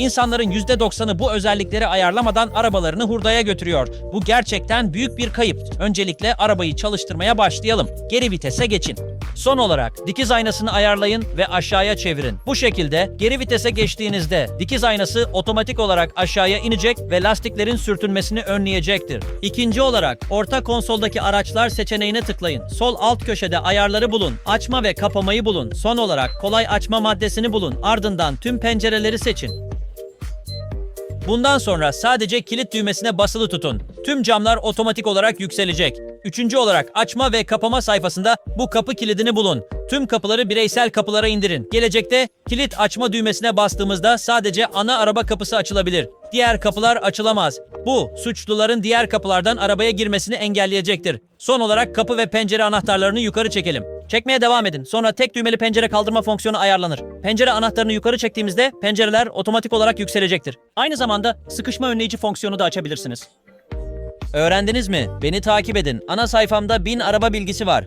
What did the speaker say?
İnsanların %90'ı bu özellikleri ayarlamadan arabalarını hurdaya götürüyor. Bu gerçekten büyük bir kayıp. Öncelikle arabayı çalıştırmaya başlayalım. Geri vitese geçin. Son olarak dikiz aynasını ayarlayın ve aşağıya çevirin. Bu şekilde geri vitese geçtiğinizde dikiz aynası otomatik olarak aşağıya inecek ve lastiklerin sürtünmesini önleyecektir. İkinci olarak orta konsoldaki araçlar seçeneğine tıklayın. Sol alt köşede ayarları bulun. Açma ve kapamayı bulun. Son olarak kolay açma maddesini bulun. Ardından tüm pencereleri seçin. Bundan sonra sadece kilit düğmesine basılı tutun. Tüm camlar otomatik olarak yükselecek. Üçüncü olarak açma ve kapama sayfasında bu kapı kilidini bulun. Tüm kapıları bireysel kapılara indirin. Gelecekte kilit açma düğmesine bastığımızda sadece ana araba kapısı açılabilir. Diğer kapılar açılamaz. Bu suçluların diğer kapılardan arabaya girmesini engelleyecektir. Son olarak kapı ve pencere anahtarlarını yukarı çekelim. Çekmeye devam edin. Sonra tek düğmeli pencere kaldırma fonksiyonu ayarlanır. Pencere anahtarını yukarı çektiğimizde pencereler otomatik olarak yükselecektir. Aynı zamanda sıkışma önleyici fonksiyonu da açabilirsiniz. Öğrendiniz mi? Beni takip edin. Ana sayfamda bin araba bilgisi var.